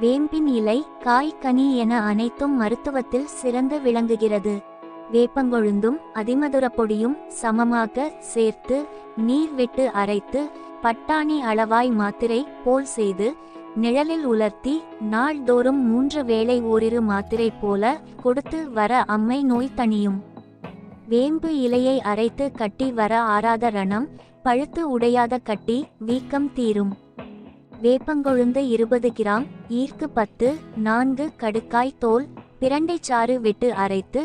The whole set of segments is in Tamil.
வேம்பின் இலை காய் கனி என அனைத்தும் மருத்துவத்தில் சிறந்து விளங்குகிறது. வேப்பங்கொழுந்தும் அதிமதுர பொடியும் சமமாக சேர்த்து நீர் விட்டு அரைத்து பட்டாணி அளவாய் மாத்திரை போல் செய்து நிழலில் உலர்த்தி நாள்தோறும் மூன்று வேளை ஓரிரு மாத்திரை போல கொடுத்து வர அம்மை நோய் தணியும். வேம்பு இலையை அரைத்து கட்டி வர ஆறாத ரணம் பழுத்து உடையாத கட்டி வீக்கம் தீரும். வேப்பங்கொழுந்து இருபது கிராம் ஈர்க்கு பத்து நான்கு கடுக்காய் தோல் பிரண்டைச்சாறு விட்டு அரைத்து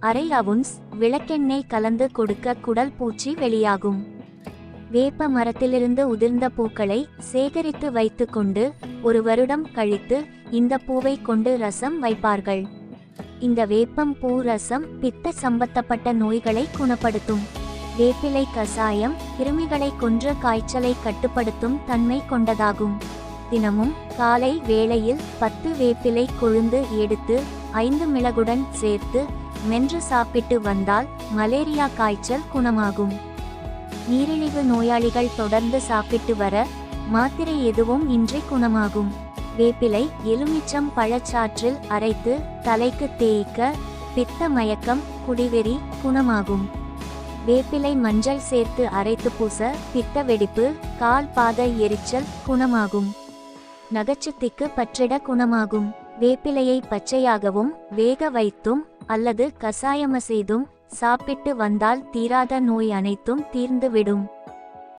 அரை அவுன்ஸ் விளக்கெண்ணெய் கலந்து கொடுக்க குடல் பூச்சி வெளியாகும். வேப்ப மரத்திலிருந்து உதிர்ந்த பூக்களை சேகரித்து வைத்துக்கொண்டு ஒரு வருடம் கழித்து இந்த பூவை கொண்டு ரசம் வைப்பார்கள். இந்த வேப்பம் பூ ரசம் பித்த சம்பந்தப்பட்ட நோய்களை குணப்படுத்தும். வேப்பிலை கசாயம் கிருமிகளை கொன்று காய்ச்சலை கட்டுப்படுத்தும் தன்மை கொண்டதாகும். தினமும் காலை வேளையில் பத்து வேப்பிலை கொழுந்து எடுத்து ஐந்து மிளகுடன் சேர்த்து மென்று சாப்பிட்டு வந்தால் மலேரியா காய்ச்சல் குணமாகும். நீரிழிவு நோயாளிகள் தொடர்ந்து சாப்பிட்டு வர மாத்திரை எதுவும் இன்றி குணமாகும். வேப்பிலை எலுமிச்சம் பழச்சாற்றில் அரைத்து தலைக்கு தேய்க்க பித்த மயக்கம் குடிவெறி குணமாகும். வேப்பிலை மஞ்சள் சேர்த்து அரைத்து பூச பித்த வெடிப்பு கால் பாத எரிச்சல் குணமாகும். நகைச்சுத்திக்கு பற்றிட குணமாகும். வேப்பிலையை பச்சையாகவும் வேக வைத்தும் அல்லது கசாயம செய்தும் சாப்பிட்டு வந்தால் தீராத நோய் அனைத்தும் தீர்ந்துவிடும்.